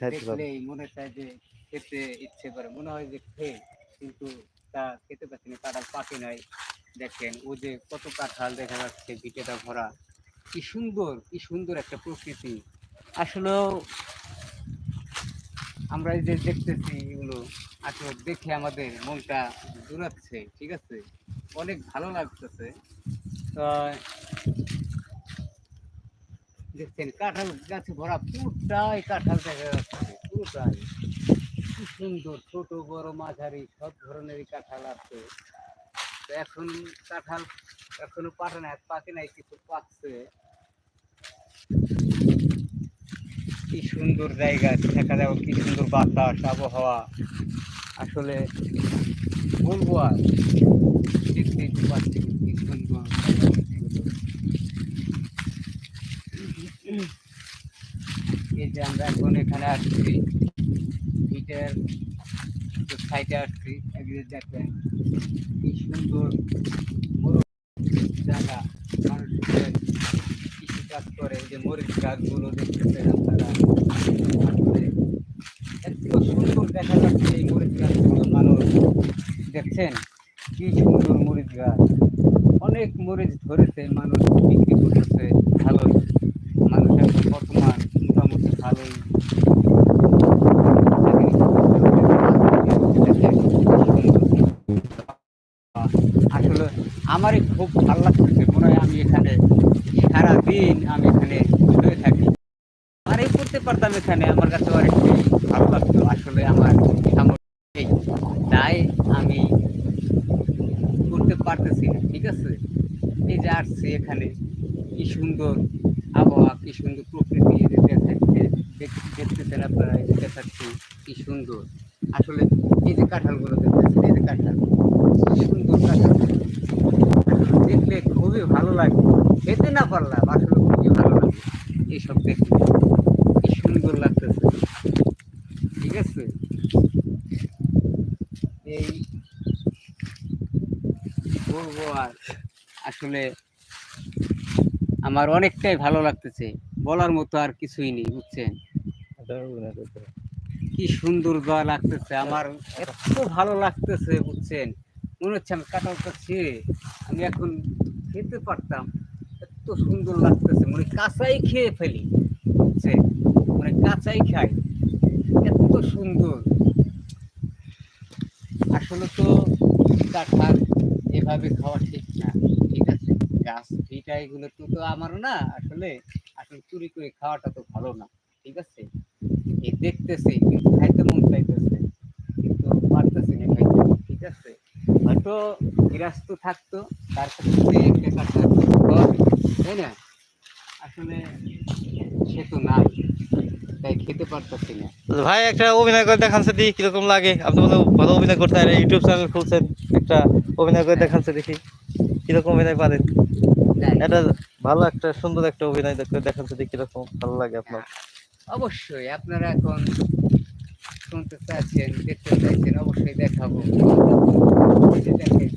খাইতে পারব মনে চায় যে খেতে ইচ্ছে করে। মনে হয় যে খেয়ে কিন্তু তা খেতে পাচ্ছি না কাঁঠাল পাকে নাই। দেখেন ও যে কত কাঁঠাল দেখা যাচ্ছে ভিটেটা ভরা। কি সুন্দর কি সুন্দর একটা প্রকৃতি। আসলে আমরা এই যে দেখতেছি এগুলো আসলে দেখে আমাদের মনটা জুড়াচ্ছে ঠিক আছে? অনেক ভালো লাগতেছে। তো দেখছেন, কাঁঠাল গাছে ভরা পুরোটাই কাঁঠাল দেখা যাচ্ছে, পুরোটাই। কি সুন্দর, ছোট, বড়, মাঝারি, সব ধরনেরই কাঁঠাল আছে। তো এখন কাঁঠাল এখনও পাকে নাই পাকে নাই কিছু পাকছে। কি সুন্দর জায়গা, দেখা যাবে কি সুন্দর বাতাস, আবহাওয়া। আসলে বলব আর দেখতেই তো পাচ্ছি কি সুন্দর। এই যে আমরা এখন এখানে আসছি ইটের সাইডে আসছি একদিকে দেখেন কি সুন্দর জায়গা। মানুষের কৃষি কাজ করে যে মরিচ গাছগুলো দেখতেছেন আপনারা। এত সুন্দর দেখা যাচ্ছে এই মরিচ গাছগুলো, মানুষ দেখছেন? কি সুন্দর মরিচ গাছ। অনেক মরিচ ধরেছে, মানুষ বিক্রি করতেছে, ভালো মানুষের বর্তমান মোটামুটি ভালোই আসলে আমারই খুব ভালো লাগতেছে। মনে হয় আমি এখানে সারাদিন আমি এখানে শুয়ে থাকি। আর এই করতে পারতাম এখানে, আমার কাছে অনেকটাই ভালো লাগতো। আসলে আমার সামর্থ্য তাই আমি করতে পারতেছি না, ঠিক আছে? এই যে আসছি এখানে, কি সুন্দর আবহাওয়া, কি সুন্দর প্রকৃতি এই যে দেখাচ্ছে দেখ- দেখতেছেন আপনারা যে দেখাচ্ছি কি সুন্দর। আসলে এই যে কাঁঠালগুলো দেখতেছেন, এই যে কাঁঠাল, কি সুন্দর কাঁঠাল। খুবই ভালো লাগে। খেতে না পারলাম আসলে খুবই ভালো লাগে। এইসব দেখলে কি সুন্দর লাগতেছে। ঠিক আছে? এই বলব আর আসলে আমার অনেকটাই ভালো লাগতেছে। বলার মতো আর কিছুই নেই, বুঝছেন? কি সুন্দর গা লাগতেছে। আমার এত ভালো লাগতেছে, বুঝছেন? মনে হচ্ছে আমি কাঁঠালটা ছেড়ে আমি এখন খেতে পারতাম, এত সুন্দর লাগতেছে। মানে কাঁচাই খেয়ে ফেলি বুঝছেন মানে কাঁচাই খাই। এত সুন্দর। আসলে তো কাঁঠাল এভাবে খাওয়া ঠিক না। ঠিক আছে, গাছ ভিটা এগুলো তো তো আমারও না আসলে। আসলে চুরি করে খাওয়াটা তো ভালো না, ঠিক আছে? এই দেখতেছি, কিন্তু খাইতে মন চাইতেছে কিন্তু পারতেছি না খাইতে, ঠিক আছে? হয়তো গৃহস্থ থাকতো তার থাকতো, তাই না? আসলে সে তো নাই তাই খেতে পারতেছি না। ভাই একটা অভিনয় করে দেখানছে দেখি কীরকম লাগে। আপনি বলে ভালো অভিনয় করতে পারেন ইউটিউব চ্যানেল খুলছেন একটা অভিনয় করে দেখানছে দেখি কীরকম অভিনয় পারেন। এটা ভালো একটা সুন্দর একটা অভিনয় করে দেখানছে দেখি কীরকম ভালো লাগে আপনার। অবশ্যই আপনারা এখন শুনতে চাচ্ছেন দেখতে চাইছেন অবশ্যই দেখাবো। দেখেন